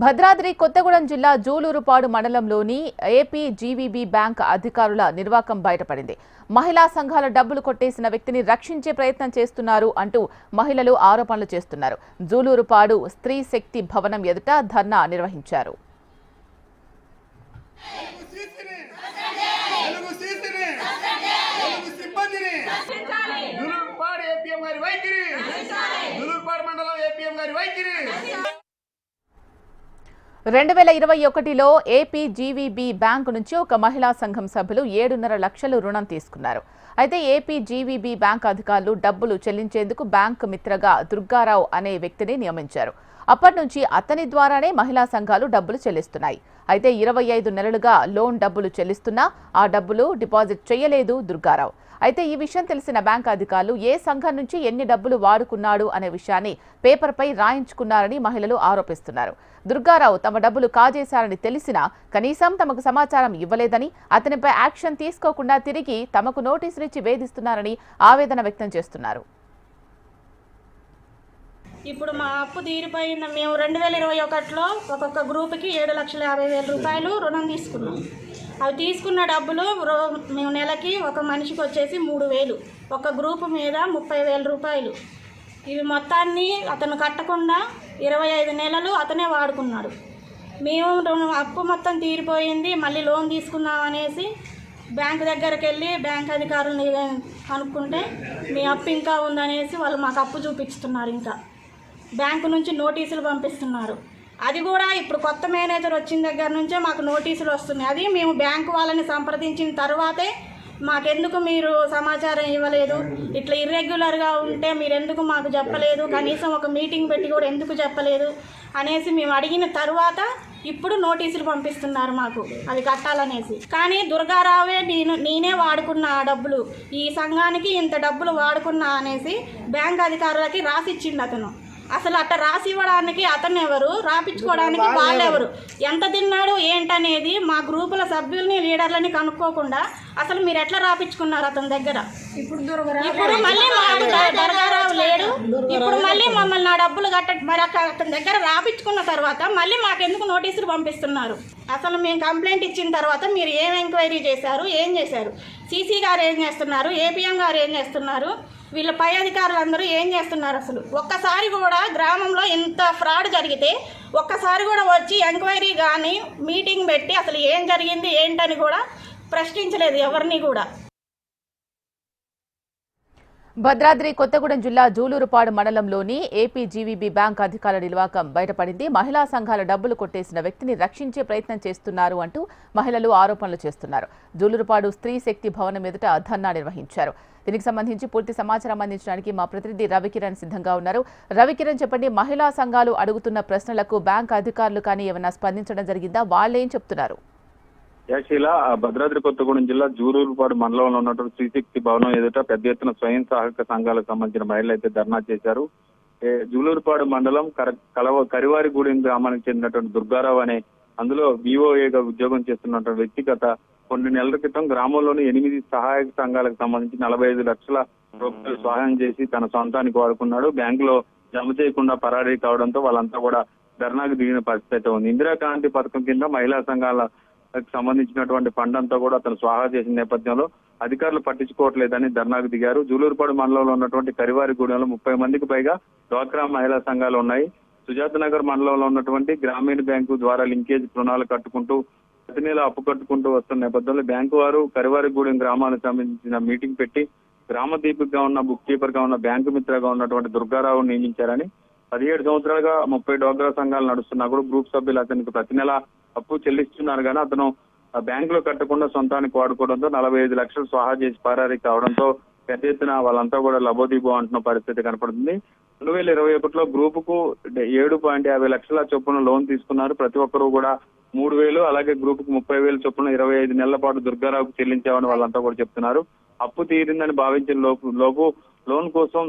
భద్రాద్రి కొత్తగూడెం జిల్లా జూలూరుపాడు మండలంలోని AP GVB bank అధికారుల నిర్వాకం బయటపడింది. మహిళా సంఘాల డబ్బులు కొట్టేసిన వ్యక్తిని రక్షించే ప్రయత్నం చేస్తున్నారు అంటూ మహిళలు ఆరోపణలు చేస్తున్నారు. జూలూరుపాడు స్త్రీ శక్తి భవనం ఎదుట ధర్నా నిర్వహించారు. రెండు వేల ఇరవై ఒకటిలో ఏపీ జీవీబీ బ్యాంకు నుంచి ఒక మహిళా సంఘం సభ్యులు ఏడున్నర లక్షలు రుణం తీసుకున్నారు. అయితే ఏపీ జీవీబీ బ్యాంక్ అధికారులు డబ్బులు చెల్లించేందుకు బ్యాంక్ మిత్రగా దుర్గారావు అనే వ్యక్తిని నియమించారు. అప్పటి నుంచి అతని ద్వారానే మహిళా సంఘాలు డబ్బులు చెల్లిస్తున్నాయి. అయితే ఇరవై ఐదు నెలలుగా లోన్ డబ్బులు చెల్లిస్తున్నా ఆ డబ్బులు డిపాజిట్ చేయలేదు దుర్గారావు. అయితే ఈ విషయం తెలిసిన బ్యాంక్ అధికారులు ఏ సంఘం నుంచి ఎన్ని డబ్బులు వాడుకున్నాడు అనే విషయాన్ని పేపర్పై రాయించుకున్నారని మహిళలు ఆరోపిస్తున్నారు. దుర్గారావు తమ డబ్బులు కాజేశారని తెలిసినా కనీసం తమకు సమాచారం ఇవ్వలేదని అతనిపై యాక్షన్ తీసుకోకుండా తిరిగి తమకు నోటీసులు ఇచ్చి వేధిస్తున్నారని ఆవేదన వ్యక్తం చేస్తున్నారు. ఇప్పుడు మా అప్పు తీరిపోయింది. మేము రెండు వేల ఇరవై ఒకటిలో ఒక్కొక్క గ్రూప్కి ఏడు లక్షల యాభై వేల రూపాయలు రుణం తీసుకున్నాం. అవి తీసుకున్న డబ్బులు రో- మేము నెలకి ఒక మనిషికి వచ్చేసి మూడు వేలు. ఒక గ్రూప్ మీద ముప్పై వేల రూపాయలు. ఇవి మొత్తాన్ని అతను కట్టకుండా ఇరవై ఐదు నెలలు అతనే వాడుకున్నాడు. మేము అప్పు మొత్తం తీరిపోయింది. మళ్ళీ లోన్ తీసుకుందాం అనేసి బ్యాంక్ దగ్గరికి వెళ్ళి బ్యాంక్ అధికారులు కనుక్కుంటే మీ అప్పు ఇంకా ఉందనేసి వాళ్ళు మాకు అప్పు చూపిస్తున్నారు ఇంకా. బ్యాంకు నుంచి నోటీసులు పంపిస్తున్నారు. అది కూడా ఇప్పుడు కొత్త మేనేజర్ వచ్చిన దగ్గర నుంచే మాకు నోటీసులు వస్తున్నాయి. అది మేము బ్యాంకు వాళ్ళని సంప్రదించిన తర్వాతే మాకెందుకు మీరు సమాచారం ఇవ్వలేదు? ఇట్లా ఇర్రెగ్యులర్గా ఉంటే మీరు ఎందుకు మాకు చెప్పలేదు? కనీసం ఒక మీటింగ్ పెట్టి కూడా ఎందుకు చెప్పలేదు? అనేసి మేము అడిగిన తర్వాత ఇప్పుడు నోటీసులు పంపిస్తున్నారు మాకు. అది కట్టాలనేసి. కానీ దుర్గారావే నేను నేనే వాడుకున్న ఆ డబ్బులు. ఈ సంఘానికి ఇంత డబ్బులు వాడుకున్నా అనేసి బ్యాంక్ అధికారులకి రాసిచ్చిండు అతను. అసలు అట్ట రాసి ఇవ్వడానికి అతను ఎవరు రాపించుకోవడానికి వాళ్ళెవరు? ఎంత తిన్నాడు ఏంటనేది మా గ్రూపుల సభ్యుల్ని లీడర్లని కనుక్కోకుండా అసలు మీరు ఎట్లా రాపించుకున్నారు అతని దగ్గర? ఇప్పుడు మళ్ళీ మాకు దర్గారావు లేడు. ఇప్పుడు మళ్ళీ మమ్మల్ని నా డబ్బులు కట్ట మరి అతని దగ్గర రాపించుకున్న తర్వాత మళ్ళీ మాకెందుకు నోటీసులు పంపిస్తున్నారు? అసలు మేము కంప్లైంట్ ఇచ్చిన తర్వాత మీరు ఏం ఎంక్వైరీ చేశారు? ఏం చేశారు? సీసీ గారు ఏం చేస్తున్నారు? ఏపీఎం గారు ఏం చేస్తున్నారు? వీళ్ళ పై అధికారులందరూ ఏం చేస్తున్నారు అసలు? ఒక్కసారి కూడా గ్రామంలో ఇంత ఫ్రాడ్ జరిగితే ఒక్కసారి కూడా వచ్చి ఎంక్వైరీ కానీ మీటింగ్ పెట్టి అసలు ఏం జరిగింది ఏంటని కూడా ప్రశ్నించలేదు ఎవరిని కూడా. భద్రాద్రి కొత్తగూడెం జిల్లా జూలూరుపాడు మండలంలోని ఏపీజీవీబీ బ్యాంక్ అధికారుల నిల్వాకం బయటపడింది. మహిళా సంఘాల డబ్బులు కొట్టేసిన వ్యక్తిని రక్షించే ప్రయత్నం చేస్తున్నారు అంటూ మహిళలు ఆరోపణలు చేస్తున్నారు. జూలూరుపాడు స్త్రీ శక్తి భవనం ఎదుట ధర్నా నిర్వహించారు. దీనికి సంబంధించి పూర్తి సమాచారం అందించడానికి మా ప్రతినిధి రవికిరణ్ సిద్ధంగా ఉన్నారు. రవికిరణ్ చెప్పండి మహిళా సంఘాలు అడుగుతున్న ప్రశ్నలకు బ్యాంక్ అధికారులు కానీ ఏమైనా స్పందించడం జరిగిందా? వాళ్ళేం చెప్తున్నారు? యాశీల భద్రాద్రి కొత్తగూడెం జిల్లా జూరూరుపాడు మండలంలో ఉన్నటువంటి శ్రీశక్తి భవనం ఎదుట పెద్ద ఎత్తున స్వయం సహాయక సంఘాలకు సంబంధించిన మహిళలు అయితే ధర్నా చేశారు. జూలూరుపాడు మండలం కర- కలవ కరివారిగూడెం గ్రామానికి చెందినటువంటి దుర్గారావు అనే అందులో బీఓఏగా ఉద్యోగం చేస్తున్నటువంటి వ్యక్తి గత కొన్ని నెలల క్రితం గ్రామంలోని ఎనిమిది సహాయక సంఘాలకు సంబంధించి నలభై ఐదు లక్షల రూపాయలు సహాయం చేసి తన సొంతానికి వాడుకున్నాడు. బ్యాంకులో జమ చేయకుండా పరారీ కావడంతో వాళ్ళంతా కూడా ధర్నాకు దిగిన పరిస్థితి అయితే ఉంది. ఇందిరాగాంధీ పథకం కింద మహిళా సంఘాల సంబంధించినటువంటి ఫండ్ అంతా కూడా అతను స్వాహా చేసిన నేపథ్యంలో అధికారులు పట్టించుకోవట్లేదని ధర్నాకు దిగారు. జూలూరుపాడు మండలంలో ఉన్నటువంటి కరివారిగూడెంలో ముప్పై మందికి పైగా డ్వాక్రా మహిళా సంఘాలు ఉన్నాయి. సుజాత నగర్ మండలంలో ఉన్నటువంటి గ్రామీణ బ్యాంకు ద్వారా లింకేజ్ రుణాలు కట్టుకుంటూ ప్రతి నెల అప్పు కట్టుకుంటూ వస్తున్న నేపథ్యంలో బ్యాంకు వారు కరివారిగూడెం గ్రామానికి సంబంధించిన మీటింగ్ పెట్టి గ్రామ దీపికగా ఉన్న బుక్ కీపర్గా ఉన్న బ్యాంకు మిత్రగా ఉన్నటువంటి దుర్గారావు నియమించారని. పదిహేడు సంవత్సరాలుగా ముప్పై డోగ్రా సంఘాలు నడుస్తున్నా కూడా గ్రూప్ సభ్యులు అతనికి ప్రతి నెల అప్పు చెల్లిస్తున్నారు. కానీ అతను బ్యాంకులో కట్టకుండా సొంతానికి వాడుకోవడంతో నలభై ఐదు లక్షలు స్వాహా చేసి పరారీ కావడంతో పెద్ద ఎత్తున వాళ్ళంతా కూడా లబోదీబో అంటున్న పరిస్థితి కనపడుతుంది. రెండు వేల ఇరవై ఒకటిలో గ్రూప్కు ఏడు పాయింట్ యాభై లక్షల చొప్పున లోన్ తీసుకున్నారు. ప్రతి ఒక్కరూ కూడా మూడు వేలు అలాగే గ్రూప్కు ముప్పై వేలు చొప్పున ఇరవై ఐదు నెలల పాటు దుర్గారావుకు చెల్లించామని వాళ్ళంతా కూడా చెప్తున్నారు. అప్పు తీరిందని భావించిన లోపు లోపు లోన్ కోసం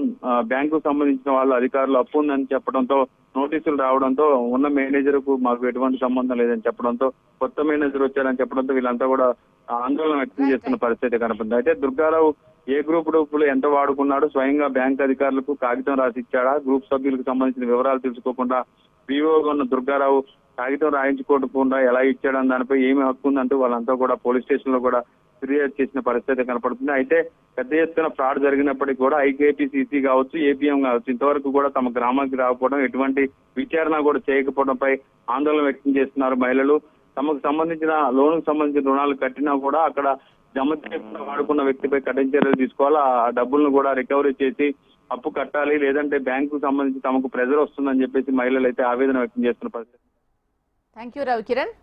బ్యాంకు సంబంధించిన వాళ్ళు అధికారులు అప్పు ఉందని చెప్పడంతో నోటీసులు రావడంతో ఉన్న మేనేజర్కు మాకు ఎటువంటి సంబంధం లేదని చెప్పడంతో కొత్త మేనేజర్ వచ్చారని చెప్పడంతో వీళ్ళంతా కూడా ఆందోళన వ్యక్తం చేస్తున్న పరిస్థితి కనపడింది అయితే దుర్గారావు ఏ గ్రూప్ డబ్బులు ఎంత వాడుకున్నాడు స్వయంగా బ్యాంక్ అధికారులకు కాగితం రాసి ఇచ్చాడా గ్రూప్ సభ్యులకు సంబంధించిన వివరాలు తెలుసుకోకుండా వివోగా ఉన్న దుర్గారావు కాగితం రాయించుకోకుండా ఎలా ఇచ్చాడని దానిపై ఏమి హక్కు ఉందంటూ వాళ్ళంతా కూడా పోలీస్ స్టేషన్లో కూడా ఫిర్యాదు చేసిన పరిస్థితి కనపడుతుంది. అయితే పెద్ద ఎత్తున ఫ్రాడ్ జరిగినప్పటికీ కూడా ఐకేపీసీసీ కావచ్చు ఏపీఎం కావచ్చు ఇంతవరకు కూడా తమ గ్రామానికి రాకపోవడం ఎటువంటి విచారణ కూడా చేయకపోవడంపై ఆందోళన వ్యక్తం చేస్తున్నారు మహిళలు. తమకు సంబంధించిన లోన్ సంబంధించిన రుణాలు కట్టినా కూడా అక్కడ జమ చేయకుండా వాడుకున్న వ్యక్తిపై కఠిన చర్యలు తీసుకోవాలి? ఆ డబ్బులను కూడా రికవరీ చేసి అప్పు కట్టాలి. లేదంటే బ్యాంకు సంబంధించి తమకు ప్రెజర్ వస్తుందని చెప్పేసి మహిళలు అయితే ఆవేదన వ్యక్తం చేస్తున్న పరిస్థితి. Thank you Ravikiran.